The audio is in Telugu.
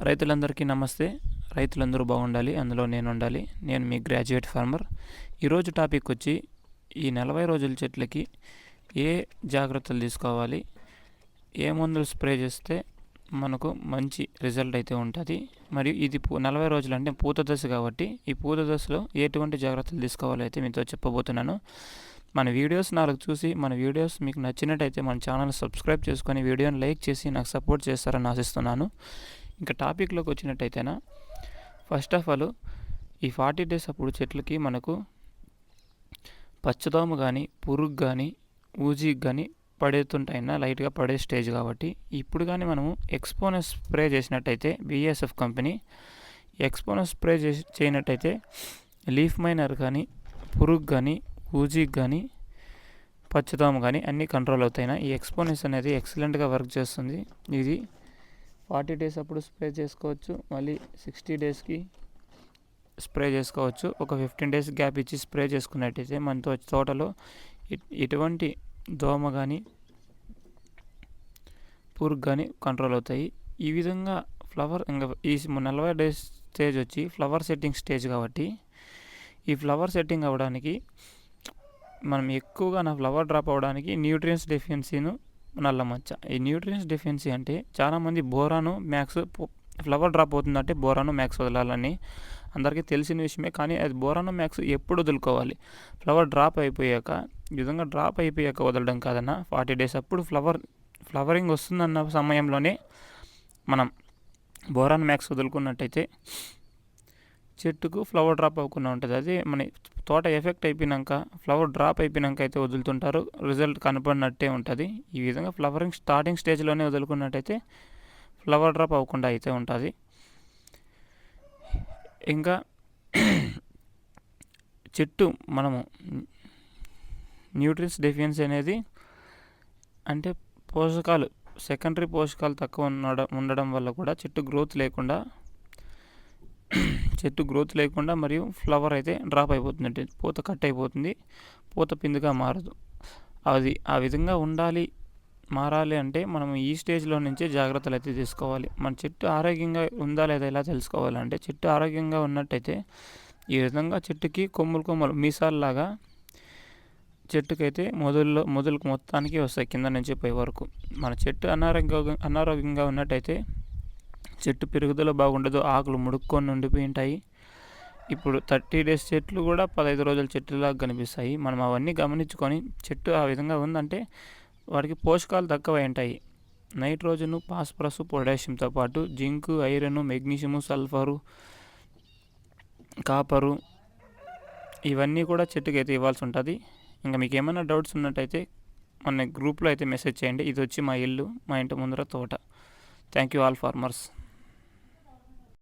రైతులందరికీ నమస్తే. రైతులందరూ బాగుండాలి అందులో నేను ఉండాలి నేను మీ గ్రాడ్యుయేట్ ఫార్మర్. ఈరోజు టాపిక్ వచ్చి ఈ నలభై రోజుల చెట్లకి ఏ జాగ్రత్తలు తీసుకోవాలి? ఏ మందులు స్ప్రే చేస్తే మనకు మంచి రిజల్ట్ అయితే ఉంటుంది? మరియు ఇది పూ నలభై రోజులు అంటే పూత దశ కాబట్టి ఈ పూత దశలో ఎటువంటి జాగ్రత్తలు తీసుకోవాలో అయితే మీతో చెప్పబోతున్నాను. మన వీడియోస్ నాకు చూసి మన వీడియోస్ మీకు నచ్చినట్టయితే మన ఛానల్ సబ్స్క్రైబ్ చేసుకొని వీడియోని లైక్ చేసి నాకు సపోర్ట్ చేస్తారని ఆశిస్తున్నాను. ఇంకా టాపిక్లోకి వచ్చినట్టయితేనా? ఫస్ట్ ఆఫ్ ఆల్ ఈ ఫార్టీ డేస్ అప్పుడు చెట్లకి మనకు పచ్చదోమ కానీ పురుగు కానీ ఊజీకి కానీ పడేతుంటాయినా లైట్గా పడే స్టేజ్ కాబట్టి ఇప్పుడు కానీ మనము ఎక్స్పోనస్ స్ప్రే చేసినట్టయితే బిఎస్ఎఫ్ కంపెనీ ఎక్స్పోనస్ స్ప్రే చేసి చేయనట్టయితే లీఫ్ మైనర్ కానీ పురుగు కానీ ఊజీకి కానీ పచ్చదోమ కానీ అన్నీ కంట్రోల్ అవుతాయినా. ఈ ఎక్స్పోనెస్ అనేది ఎక్సలెంట్గా వర్క్ చేస్తుంది. ఇది ఫార్టీ డేస్ అప్పుడు స్ప్రే చేసుకోవచ్చు మళ్ళీ సిక్స్టీ డేస్కి స్ప్రే చేసుకోవచ్చు. ఒక ఫిఫ్టీన్ డేస్ గ్యాప్ ఇచ్చి స్ప్రే చేసుకున్నట్టయితే మన తోటలో ఎటువంటి దోమ కానీ పురుగు కానీ కంట్రోల్ అవుతాయి. ఈ విధంగా ఫ్లవర్ ఇంకా ఈ నలభై డేస్ స్టేజ్ వచ్చి ఫ్లవర్ సెట్టింగ్ స్టేజ్ కాబట్టి ఈ ఫ్లవర్ సెట్టింగ్ అవ్వడానికి మనం ఎక్కువగా నా ఫ్లవర్ డ్రాప్ అవ్వడానికి న్యూట్రియన్స్ డెఫిషియన్సీను నల్ల మచ్చ. ఈ న్యూట్రియన్స్ డెఫిషియన్సీ అంటే చాలామంది బోరాను మ్యాక్స్ ఫ్లవర్ డ్రాప్ అవుతుందంటే బోరాను మ్యాక్స్ వదలాలని అందరికీ తెలిసిన విషయమే కానీ అది బోరాను మ్యాక్స్ ఎప్పుడు వదులుకోవాలి? ఫ్లవర్ డ్రాప్ అయిపోయాక ఈ విధంగా డ్రాప్ అయిపోయాక వదలడం కాదన్న ఫార్టీ డేస్ అప్పుడు ఫ్లవర్ ఫ్లవరింగ్ వస్తుందన్న సమయంలోనే మనం బోరాన్ మ్యాక్స్ వదులుకున్నట్టయితే చెట్టుకు ఫ్లవర్ డ్రాప్ అవ్వకుండా ఉంటుంది. అది మన తోట ఎఫెక్ట్ అయిపోయినాక ఫ్లవర్ డ్రాప్ అయిపోయినాక అయితే వదులుతుంటారు. రిజల్ట్ కనపడినట్టే ఉంటుంది. ఈ విధంగా ఫ్లవరింగ్ స్టార్టింగ్ స్టేజ్లోనే వదులుకున్నట్టయితే ఫ్లవర్ డ్రాప్ అవ్వకుండా అయితే ఉంటుంది. ఇంకా చెట్టు మనము న్యూట్రిన్స్ డెఫియన్సీ అనేది అంటే పోషకాలు సెకండరీ పోషకాలు తక్కువ ఉండడం ఉండడం వల్ల కూడా చెట్టు గ్రోత్ లేకుండా చెట్టు గ్రోత్ లేకుండా మరియు ఫ్లవర్ అయితే డ్రాప్ అయిపోతుంది పూత కట్ అయిపోతుంది. పూత పిందుగా మారదు. అది ఆ విధంగా ఉండాలి మారాలి అంటే మనం ఈ స్టేజ్లో నుంచే జాగ్రత్తలు అయితే తీసుకోవాలి. మన చెట్టు ఆరోగ్యంగా ఉందా లేదా ఎలా తెలుసుకోవాలంటే చెట్టు ఆరోగ్యంగా ఉన్నట్టయితే ఈ విధంగా చెట్టుకి కొమ్ములు కొమ్మలు మీసాల్లాగా చెట్టుకైతే మొదల్లో మొదలు మొత్తానికి వస్తాయి. కింద నుంచి పోయే వరకు. మన చెట్టు అనారోగ్యంగా అనారోగ్యంగా ఉన్నట్టయితే చెట్టు పెరుగుదల బాగుండదు ఆకులు ముడుక్కొని ఉండిపోయి ఉంటాయి ఇప్పుడు థర్టీ డేస్ చెట్లు కూడా పదహైదు రోజుల చెట్టులాగా కనిపిస్తాయి. మనం అవన్నీ గమనించుకొని చెట్టు ఆ విధంగా ఉందంటే వాటికి పోషకాలు తక్కువ ఉంటాయి నైట్రోజను ఫాస్ఫరస్ పొటాషియంతో పాటు zinc iron magnesium sulphur copper ఇవన్నీ కూడా చెట్టుకి అయితే ఇవ్వాల్సి ఉంటుంది. ఇంకా మీకు ఏమైనా డౌట్స్ ఉన్నట్టయితే మన గ్రూప్లో అయితే మెసేజ్ చేయండి. ఇది వచ్చి మా ఇల్లు మా ఇంటి ముందర తోట. Thank you all farmers.